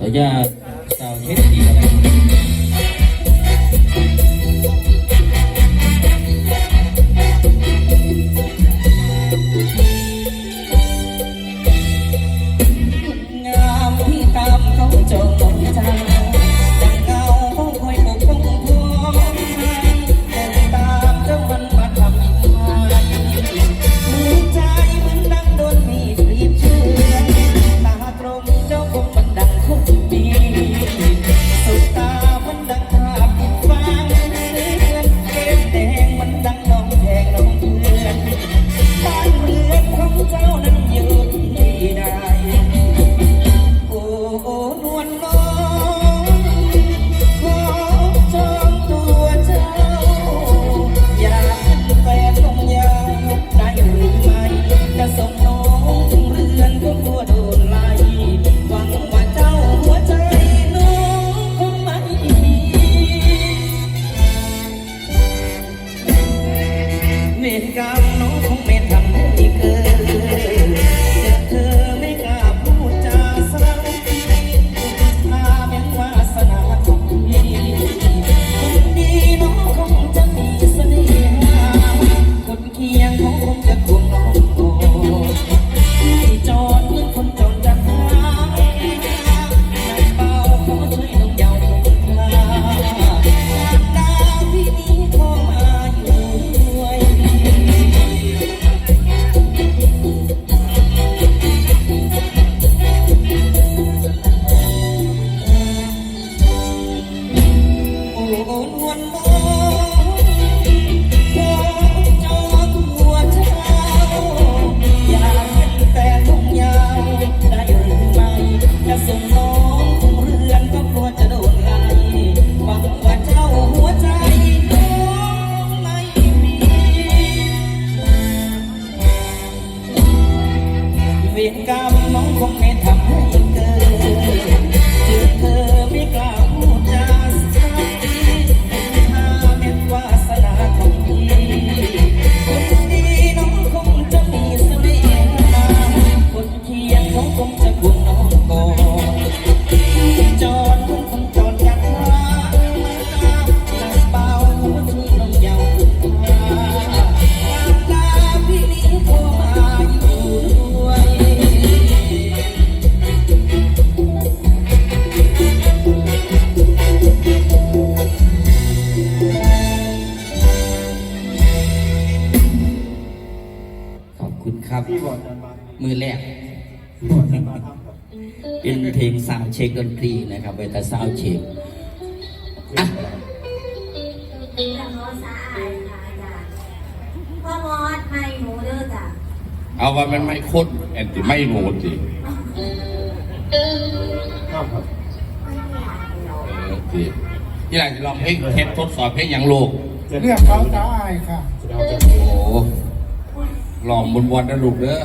大家小心 ของคนจะก เวรกรรมน้องคงไม่ทำให้ ขอบคุณครับ มือแรก เป็นเพลงสาวเช็คดนตรีนะครับเวตาสาวเช็คมเอจ้าว่ามันไม่คดแอนติไม่โมดสิที่ไหนจะลองเพลงเทปทดสอบเพลงอย่างโลกเรื่องเขาสาวอายค่ะ หล่อมบนวันนะลูกเด้อ